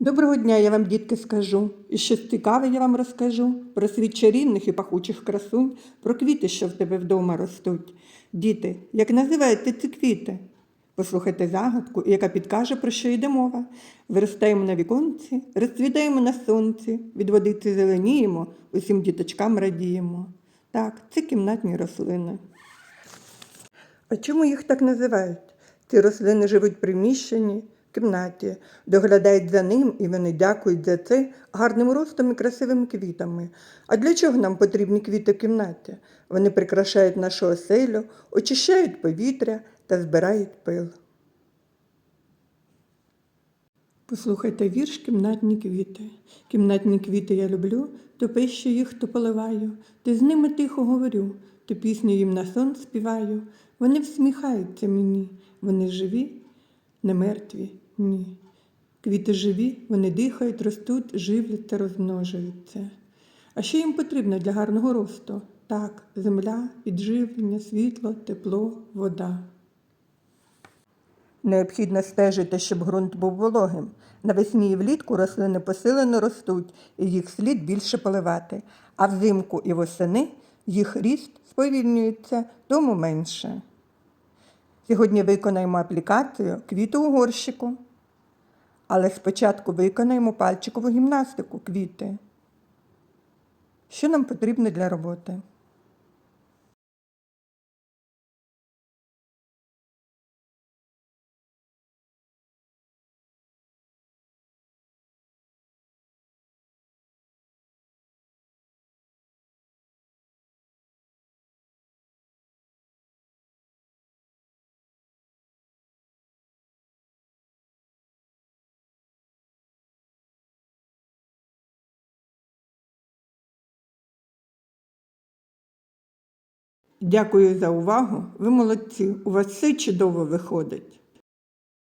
Доброго дня я вам, дітки, скажу, і щось цікаве я вам розкажу про світ чарівних і пахучих красунь, про квіти, що в тебе вдома ростуть. Діти, як називаються ці квіти? Послухайте загадку, яка підкаже, про що йде мова. Виростаємо на віконці, розцвітаємо на сонці, від водиці зеленіємо, усім діточкам радіємо. Так, це кімнатні рослини. А чому їх так називають? Ці рослини живуть в кімнаті, доглядають за ним і вони дякують за це гарним ростом і красивими квітами. А для чого нам потрібні квіти в кімнаті? Вони прикрашають нашу оселю, очищають повітря та збирають пил. Послухайте вірш кімнатні квіти. Кімнатні квіти я люблю, то пищу їх, то поливаю, то з ними тихо говорю, то пісню їм на сон співаю. Вони всміхаються мені, вони живі, не мертві, ні. Квіти живі, вони дихають, ростуть, живляться, розмножуються. А що їм потрібно для гарного росту? Так, земля, підживлення, світло, тепло, вода. Необхідно стежити, щоб ґрунт був вологим. Навесні і влітку рослини посилено ростуть, і їх слід більше поливати, а взимку і восени їх ріст сповільнюється, тому менше. Сьогодні виконаємо аплікацію квіти у горщику, але спочатку виконаємо пальчикову гімнастику квіти. Що нам потрібно для роботи? Дякую за увагу. Ви молодці. У вас все чудово виходить.